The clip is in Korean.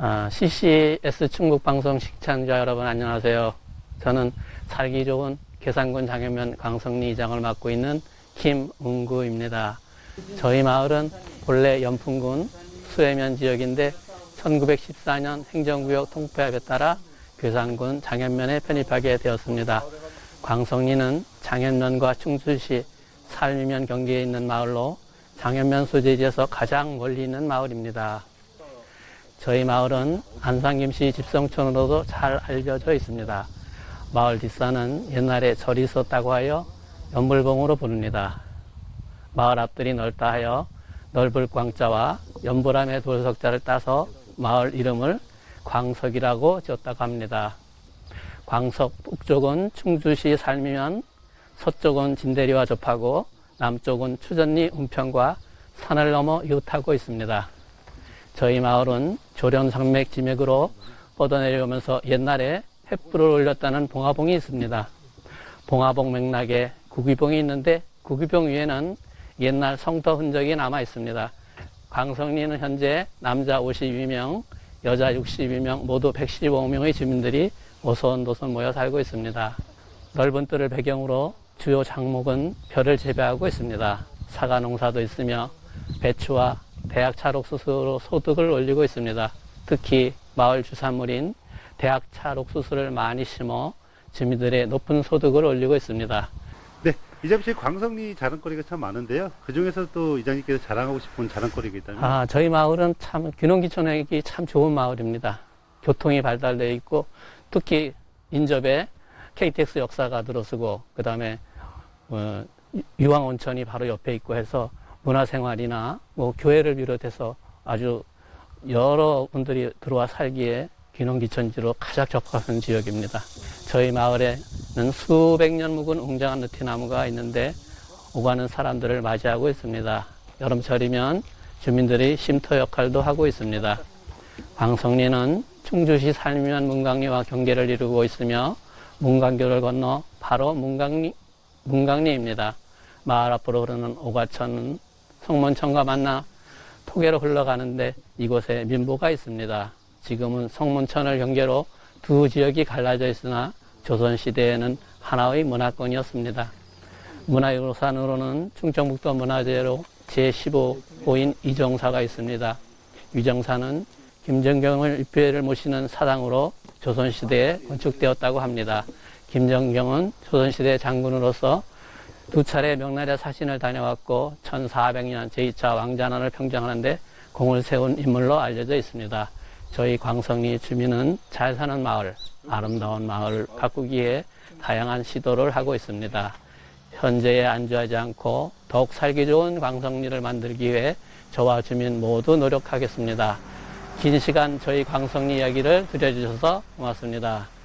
아, CCS 충북방송 시청자 여러분 안녕하세요. 저는 살기 좋은 계산군 장현면 광성리 이장을 맡고 있는 김웅구입니다. 저희 마을은 본래 연풍군 수해면 지역인데 1914년 행정구역 통폐합에 따라 괴산군 장현면에 편입하게 되었습니다. 광성리는 장현면과 충주시 살미면 경계에 있는 마을로 장현면 소재지에서 가장 멀리 있는 마을입니다. 저희 마을은 안상김씨 집성촌으로도 잘 알려져 있습니다. 마을 뒷산은 옛날에 절이 있었다고 하여 연불봉으로 부릅니다. 마을 앞들이 넓다 하여 넓을 광자와 연보람의 돌석자를 따서 마을 이름을 광석이라고 지었다고 합니다. 광석 북쪽은 충주시 살미면, 서쪽은 진대리와 접하고 남쪽은 추전리 은평과 산을 넘어 이웃하고 있습니다. 저희 마을은 조련산맥 지맥으로 뻗어내려오면서 옛날에 횃불을 올렸다는 봉화봉이 있습니다. 봉화봉 맥락에 구기봉이 있는데 구기봉 위에는 옛날 성터 흔적이 남아 있습니다. 광성리는 현재 남자 52명, 여자 62명, 모두 115명의 주민들이 오손도손 모여 살고 있습니다. 넓은 뜰을 배경으로 주요 작목은 벼를 재배하고 있습니다. 사과 농사도 있으며 배추와 대학 찰옥수수로 소득을 올리고 있습니다. 특히 마을 주산물인 대학 찰옥수수를 많이 심어 주민들의 높은 소득을 올리고 있습니다. 네, 이장님 씨 광성리 자랑거리가 참 많은데요. 그 중에서 또 이장님께서 자랑하고 싶은 자랑거리가 있다면? 아, 저희 마을은 참 귀농귀촌하기 참 좋은 마을입니다. 교통이 발달되어 있고 특히 인접에 KTX 역사가 들어서고 그 다음에 어, 유황 온천이 바로 옆에 있고 해서 문화생활이나 뭐 교회를 비롯해서 아주 여러 분들이 들어와 살기에 귀농귀촌지로 가장 적합한 지역입니다. 저희 마을에는 수백 년 묵은 웅장한 느티나무가 있는데 오가는 사람들을 맞이하고 있습니다. 여름철이면 주민들이 쉼터 역할도 하고 있습니다. 광성리는 충주시 살미면 문강리와 경계를 이루고 있으며 문강교를 건너 바로 문강리, 문강리입니다. 마을 앞으로 흐르는 오가천은 성문천과 만나 토계로 흘러가는데 이곳에 민보가 있습니다. 지금은 성문천을 경계로 두 지역이 갈라져 있으나 조선시대에는 하나의 문화권이었습니다. 문화유산으로는 충청북도 문화재로 제15호인 이정사가 있습니다. 이정사는 김정경을 입회를 모시는 사당으로 조선시대에 건축되었다고 합니다. 김정경은 조선시대 장군으로서 두 차례 명나라 사신을 다녀왔고 1400년 제2차 왕자난을 평정하는데 공을 세운 인물로 알려져 있습니다. 저희 광성리 주민은 잘 사는 마을, 아름다운 마을을 가꾸기 위해 다양한 시도를 하고 있습니다. 현재에 안주하지 않고 더욱 살기 좋은 광성리를 만들기 위해 저와 주민 모두 노력하겠습니다. 긴 시간 저희 광성리 이야기를 들려주셔서 고맙습니다.